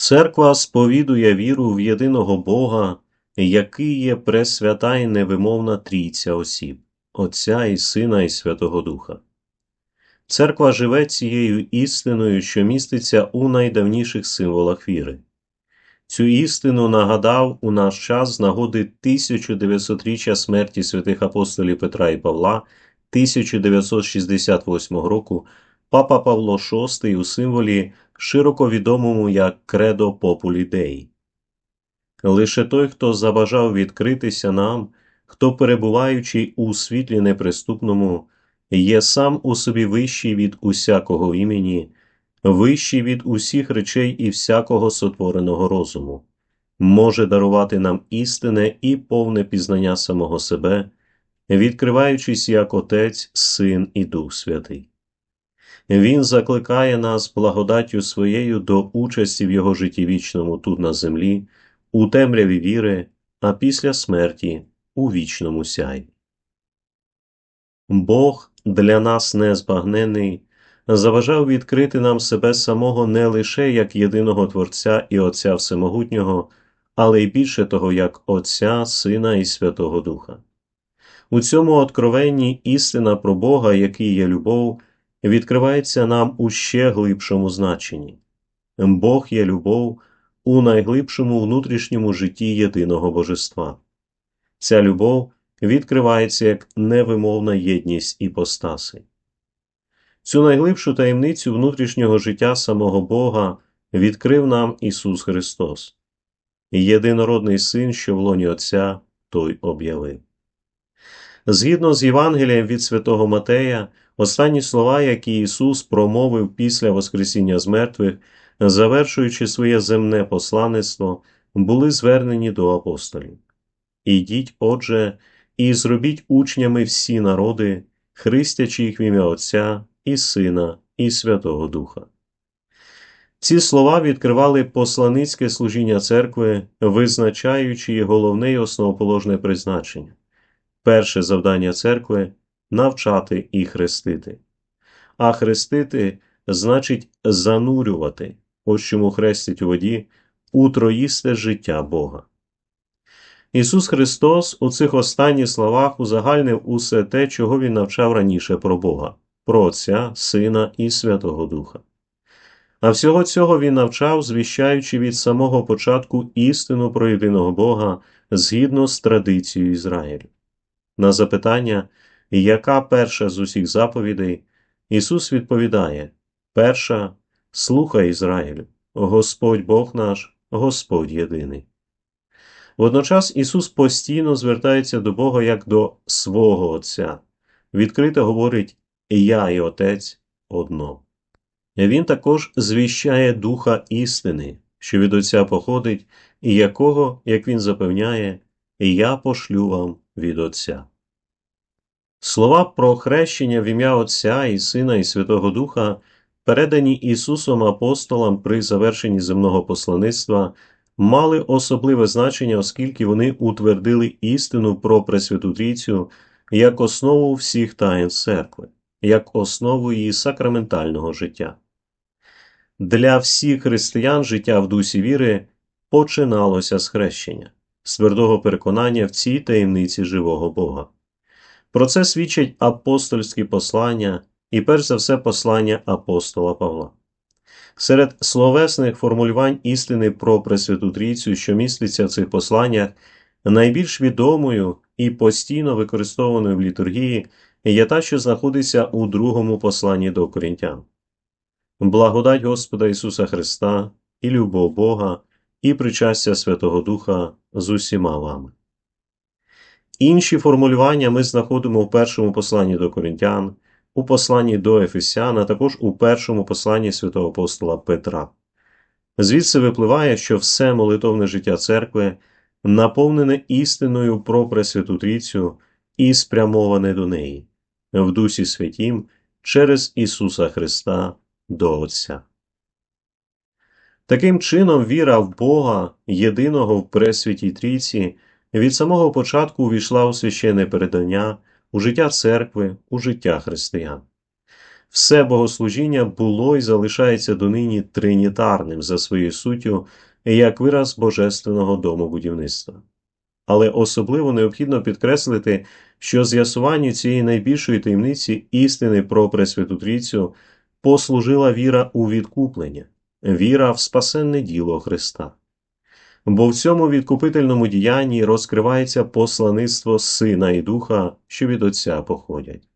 Церква сповідує віру в єдиного Бога, який є пресвята і невимовна трійця осіб, Отця і Сина і Святого Духа. Церква живе цією істиною, що міститься у найдавніших символах віри. Цю істину нагадав у наш час з нагоди 1900-річчя смерті святих апостолів Петра і Павла 1968 року Папа Павло VI у символі, широко відомому як Кредо Популі Деї. Лише той, хто забажав відкритися нам, хто, перебуваючи у світлі неприступному, є сам у собі вищий від усякого імені, вищий від усіх речей і всякого сотвореного розуму, може дарувати нам істине і повне пізнання самого себе, відкриваючись як Отець, Син і Дух Святий. Він закликає нас благодаттю своєю до участі в його житті вічному тут на землі, у темряві віри, а після смерті у вічному сяйві. Бог для нас незбагнений, заважав відкрити нам себе самого не лише як єдиного Творця і Отця Всемогутнього, але й більше того, як Отця, Сина і Святого Духа. У цьому откровенні істина про Бога, який є любов, відкривається нам у ще глибшому значенні. Бог є любов у найглибшому внутрішньому житті єдиного божества. Ця любов відкривається як невимовна єдність іпостаси. Цю найглибшу таємницю внутрішнього життя самого Бога відкрив нам Ісус Христос, єдинородний Син, що в лоні Отця Той об'явив. Згідно з Євангелієм від святого Матея, останні слова, які Ісус промовив після Воскресіння з мертвих, завершуючи своє земне посланництво, були звернені до апостолів. Ідіть, отже, і зробіть учнями всі народи, хрестячи їх в ім'я Отця і Сина, і Святого Духа. Ці слова відкривали посланицьке служіння церкви, визначаючи її головне і основоположне призначення. Перше завдання церкви навчати і хрестити. А хрестити значить занурювати, ось чому хрестять у воді, у троїсте життя Бога. Ісус Христос у цих останніх словах узагальнив усе те, чого Він навчав раніше про Бога, про Отця, Сина і Святого Духа. А всього цього Він навчав, звіщаючи від самого початку істину про єдиного Бога згідно з традицією Ізраїлю. На запитання, яка перша з усіх заповідей, Ісус відповідає: Перша, слухай Ізраїлю, Господь Бог наш, Господь єдиний. Водночас Ісус постійно звертається до Бога як до свого Отця, відкрито говорить Я і Отець одно. Він також звіщає Духа істини, що від Отця походить, і якого, як Він запевняє, Я пошлю вам від Отця. Слова про хрещення в ім'я Отця і Сина і Святого Духа, передані Ісусом апостолам при завершенні земного послаництва, мали особливе значення, оскільки вони утвердили істину про Пресвяту Трійцю як основу всіх таїн церкви, як основу її сакраментального життя. Для всіх християн життя в дусі віри починалося з хрещення, з твердого переконання в цій таємниці живого Бога. Про це свідчать апостольські послання і, перш за все, послання апостола Павла. Серед словесних формулювань істини про Пресвяту Трійцю, що міститься в цих посланнях, найбільш відомою і постійно використованою в літургії є та, що знаходиться у другому посланні до Корінтян. Благодать Господа Ісуса Христа і любов Бога, і причастя Святого Духа з усіма вами. Інші формулювання ми знаходимо в першому посланні до Коринтян, у посланні до Ефесян, а також у першому посланні святого апостола Петра. Звідси випливає, що все молитовне життя церкви наповнене істиною про Пресвяту Трійцю і спрямоване до неї, в Дусі Святім через Ісуса Христа до Отця. Таким чином, віра в Бога, єдиного в Пресвятій Трійці, від самого початку увійшла у священне передання, у життя церкви, у життя християн. все богослужіння було і залишається донині тринітарним за своєю суттю як вираз божественного домобудівництва. Але особливо необхідно підкреслити, що з'ясуванню цієї найбільшої таємниці істини про Пресвяту Трійцю послужила віра у відкуплення, віра в спасенне діло Христа. Бо в цьому відкупительному діянні розкривається послаництво Сина і Духа, що від Отця походять.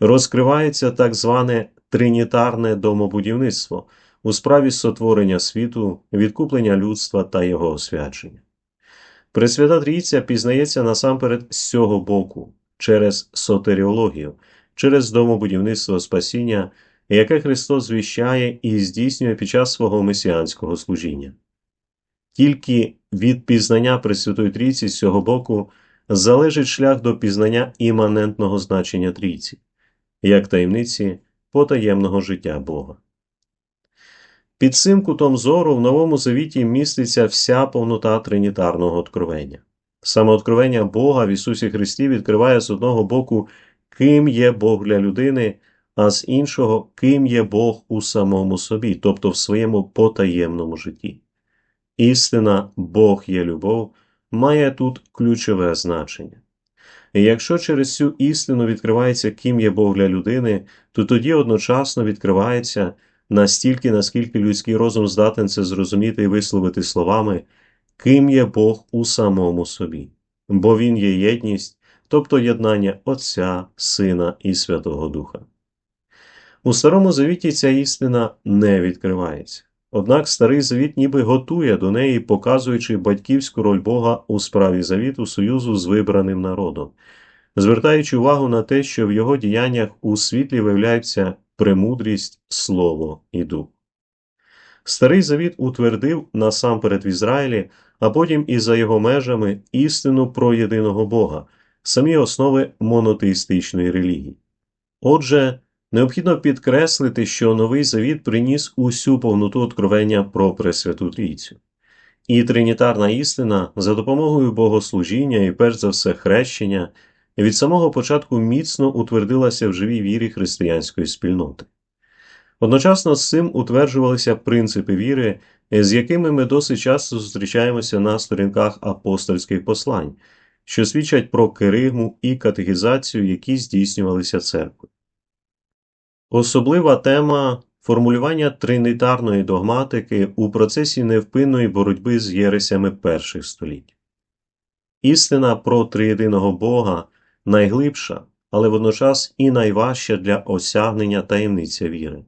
Розкривається так зване тринітарне домобудівництво у справі сотворення світу, відкуплення людства та його освячення. Пресвята Трійця пізнається насамперед з цього боку, через сотеріологію, через домобудівництво спасіння, яке Христос звіщає і здійснює під час свого месіанського служіння. Тільки від пізнання Пресвятої Трійці з цього боку залежить шлях до пізнання іманентного значення Трійці, як таємниці потаємного життя Бога. Під цим кутом зору в Новому Завіті міститься вся повнота тринітарного откровення. Саме откровення Бога в Ісусі Христі відкриває з одного боку, ким є Бог для людини, а з іншого, ким є Бог у самому собі, тобто в своєму потаємному житті. Істина Бог є любов має тут ключове значення. І якщо через цю істину відкривається, ким є Бог для людини, то тоді одночасно відкривається настільки, наскільки людський розум здатен це зрозуміти і висловити словами, ким є Бог у самому собі, бо Він є єдність, тобто єднання Отця, Сина і Святого Духа. У Старому Завіті ця істина не відкривається. Однак Старий Завіт ніби готує до неї, показуючи батьківську роль Бога у справі завіту союзу з вибраним народом, звертаючи увагу на те, що в його діяннях у світлі виявляються премудрість, слово і дух. Старий Завіт утвердив насамперед в Ізраїлі, а потім і за його межами істину про єдиного Бога, самі основи монотеїстичної релігії. Отже, необхідно підкреслити, що новий завіт приніс усю повноту откровення про Пресвяту Трійцю. І тринітарна істина за допомогою богослужіння і перш за все хрещення від самого початку міцно утвердилася в живій вірі християнської спільноти. Одночасно з цим утверджувалися принципи віри, з якими ми досить часто зустрічаємося на сторінках апостольських послань, що свідчать про керигму і катехізацію, які здійснювалися церквою. Особлива тема формулювання тринитарної догматики у процесі невпинної боротьби з єресями перших століть. Істина про триєдиного Бога найглибша, але водночас і найважча для осягнення таємниця віри.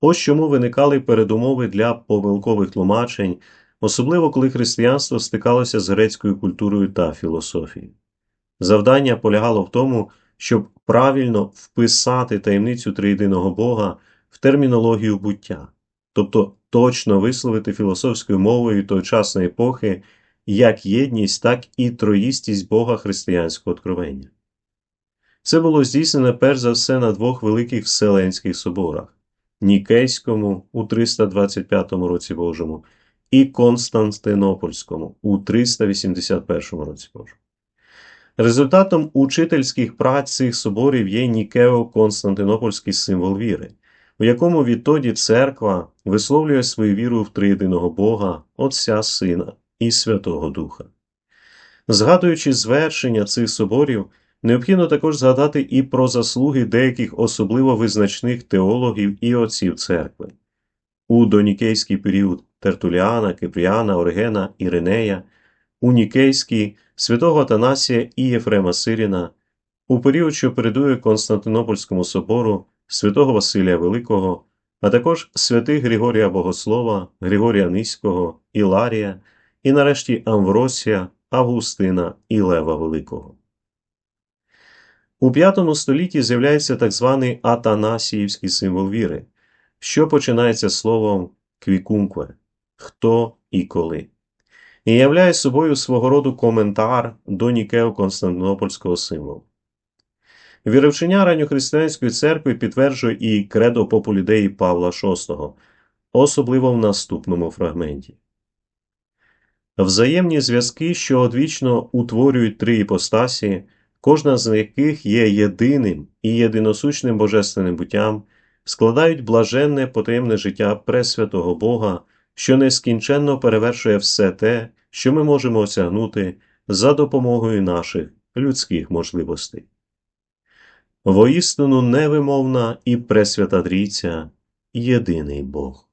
Ось чому виникали передумови для помилкових тлумачень, особливо коли християнство стикалося з грецькою культурою та філософією. Завдання полягало в тому, щоб правильно вписати таємницю триєдиного Бога в термінологію буття, тобто точно висловити філософською мовою тогочасної епохи як єдність, так і троїстість Бога християнського откровення. Це було здійснено перш за все на двох великих Вселенських соборах Нікейському у 325 році Божому і Константинопольському у 381 році Божому. Результатом учительських праць цих соборів є Нікео-Константинопольський символ віри, у якому відтоді церква висловлює свою віру в триєдиного Бога, Отця Сина і Святого Духа. Згадуючи звершення цих соборів, необхідно також згадати і про заслуги деяких особливо визначних теологів і отців церкви. У донікейський період Тертуліана, Кипріана, Оригена, Іринея, у Нікейський святого Атанасія і Єфрема Сиріна, у період, що передує Константинопольському собору, святого Василія Великого, а також святих Григорія Богослова, Григорія Низького, Іларія і нарешті Амвросія, Августина і Лева Великого. У V столітті з'являється так званий Атанасіївський символ віри, що починається словом квікункве хто і коли, і являє собою свого роду коментар до Нікео Константинопольського символу. Віровчення ранньохристиянської церкви підтверджує і кредо популідеї Павла VI, особливо в наступному фрагменті. Взаємні зв'язки, що одвічно утворюють три іпостасі, кожна з яких є єдиним і єдиносущним божественним буттям, складають блаженне потаємне життя Пресвятого Бога, що нескінченно перевершує все те, що ми можемо осягнути за допомогою наших людських можливостей. Воістину невимовна і пресвята Трійця – єдиний Бог.